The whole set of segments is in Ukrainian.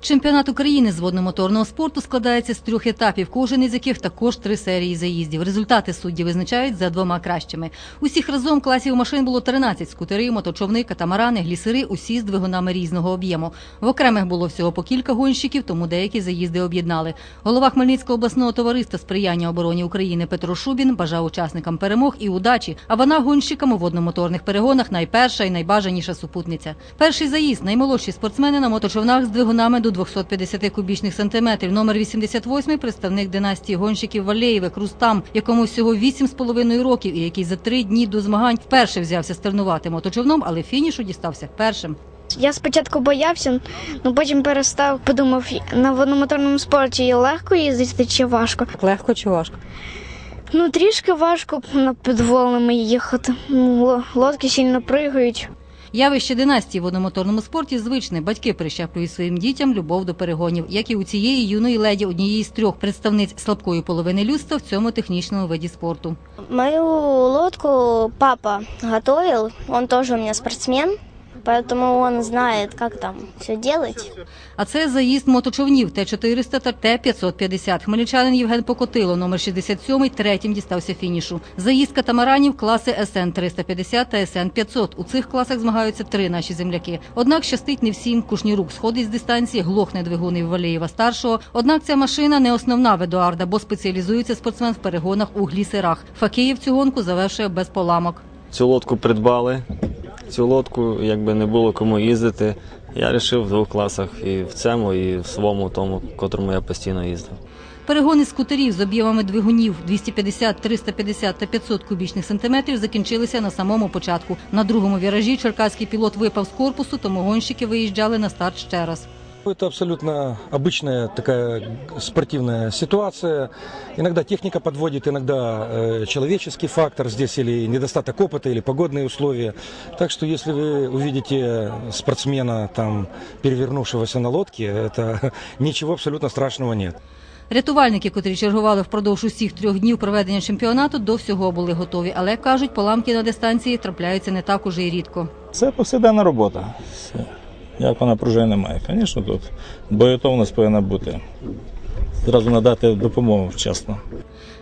Чемпіонат України з водномоторного спорту складається з трьох етапів, кожен із яких також три серії заїздів. Результати судді визначають за двома кращими. Усіх разом класів машин було 13 – скутери, моточовни, катамарани, глісери, усі з двигунами різного об'єму. В окремих було всього по кілька гонщиків, тому деякі заїзди об'єднали. Голова Хмельницького обласного товариства сприяння обороні України Петро Шубін бажав учасникам перемог і удачі, а вона гонщикам у водномоторних перегонах найперша і найбажаніша супутниця. Перший заїзд наймолодші спортсмени на моточовнах з двигунами до 250 кубічних сантиметрів. Номер 88 – представник династії гонщиків Валєєвих Рустам, якому всього 8,5 років і який за три дні до змагань вперше взявся стернувати моточовном, але фінішу дістався першим. Я спочатку боявся, але потім перестав, подумав, на водномоторному спорті легко їздити чи важко. Легко чи важко? Ну, трішки важко на підволами їхати. Ну, ло- Лодки сильно пригають. Явище династії в одномоторному спорті звичне. Батьки прищеплюють своїм дітям любов до перегонів, як і у цієї юної леді, однієї з трьох представниць слабкої половини людства в цьому технічному виді спорту. Мою лодку папа готував, он теж у мене спортсмен, поэтому он знает, как там все делать. А це заїзд моточовнів Т-400 та Т-550. Хмельничанин Євген Покотило, номер 67, третім дістався фінішу. Заїзд катамаранів класи СН-350 та СН-500. У цих класах змагаються три наші земляки. Однак щастить не всім. Кушнірук сходить з дистанції, глохне двигун Валєєва старшого. Однак ця машина не основна в Едуарда, бо спеціалізується спортсмен в перегонах у глісерах. Факіїв цю гонку завершує без поламок. Цю лодку придбали. Цю лодку, якби не було кому їздити, я вирішив в двох класах і в цьому, і в своєму тому, в котрому я постійно їздив. Перегони скутерів з об'ємами двигунів 250, 350 та 500 кубічних сантиметрів закінчилися на самому початку. На другому віражі черкаський пілот випав з корпусу, тому гонщики виїжджали на старт ще раз. Это абсолютно обычная такая спортивная ситуация. Иногда техника подводит, иногда э, человеческий фактор здесь или недостаток опыта, или погодные условия. Так что если вы увидите спортсмена, там, перевернувшегося на лодке, это ничего абсолютно страшного нет. Рятувальники, котрі чергували впродовж усіх трьох днів проведення чемпіонату, до всього були готові. Але кажуть, поламки на дистанції трапляються не так уже й рідко. Це повсякденна робота. Все. вона пружини немає. Звісно, тут боєтовність повинна бути. Зразу надати допомогу вчасно.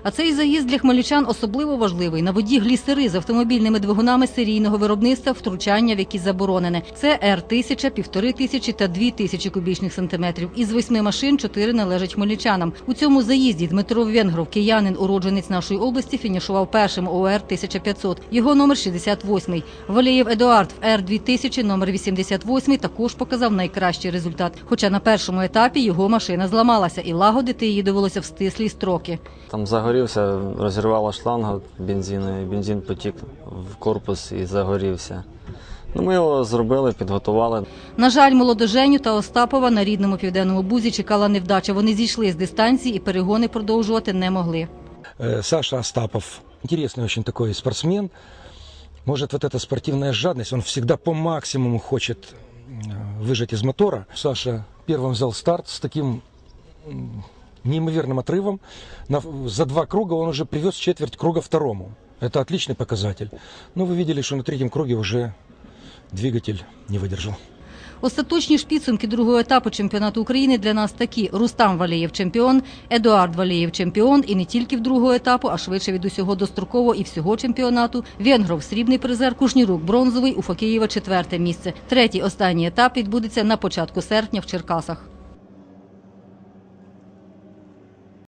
А цей заїзд для хмельничан особливо важливий. На воді глісери з автомобільними двигунами серійного виробництва, втручання в які заборонене. Це Р-1000, півтори тисячі та дві тисячі кубічних сантиметрів. Із восьми машин чотири належать хмельничанам. У цьому заїзді Дмитро Венгров, киянин, уродженець нашої області, фінішував першим у Р-1500. Його номер 68. Валєєв Едуард в Р-2000, номер 88, також показав найкращий результат. Хоча на першому етапі його машина зламалася і лагодити її довелося в стислі строки. Там загорівся, розірвала шланга бензину, і бензин потік в корпус і загорівся. Ну, ми його зробили, підготували. На жаль, молодоженю та Остапова на рідному південному бузі чекала невдача. Вони зійшли з дистанції і перегони продовжувати не могли. Э, Саша Остапов, интересный очень такой спортсмен. Может, вот эта спортивная жадность, он всегда по максимуму хочет э, выжать из мотора. Саша первым взял старт с таким м, неимоверным отрывом. На- за два круга он уже привез четверть круга второму. Это отличный показатель. Но вы видели, что на третьем круге уже двигатель не выдержал. Остаточні ж підсумки другого етапу чемпіонату України для нас такі: Рустам Валєєв чемпіон, Едуард Валєєв чемпіон, і не тільки в другого етапу, а швидше від усього достроково і всього чемпіонату. Венгров срібний призер, Кушнірук бронзовий, у Факієва четверте місце. Третій останній етап відбудеться на початку серпня в Черкасах.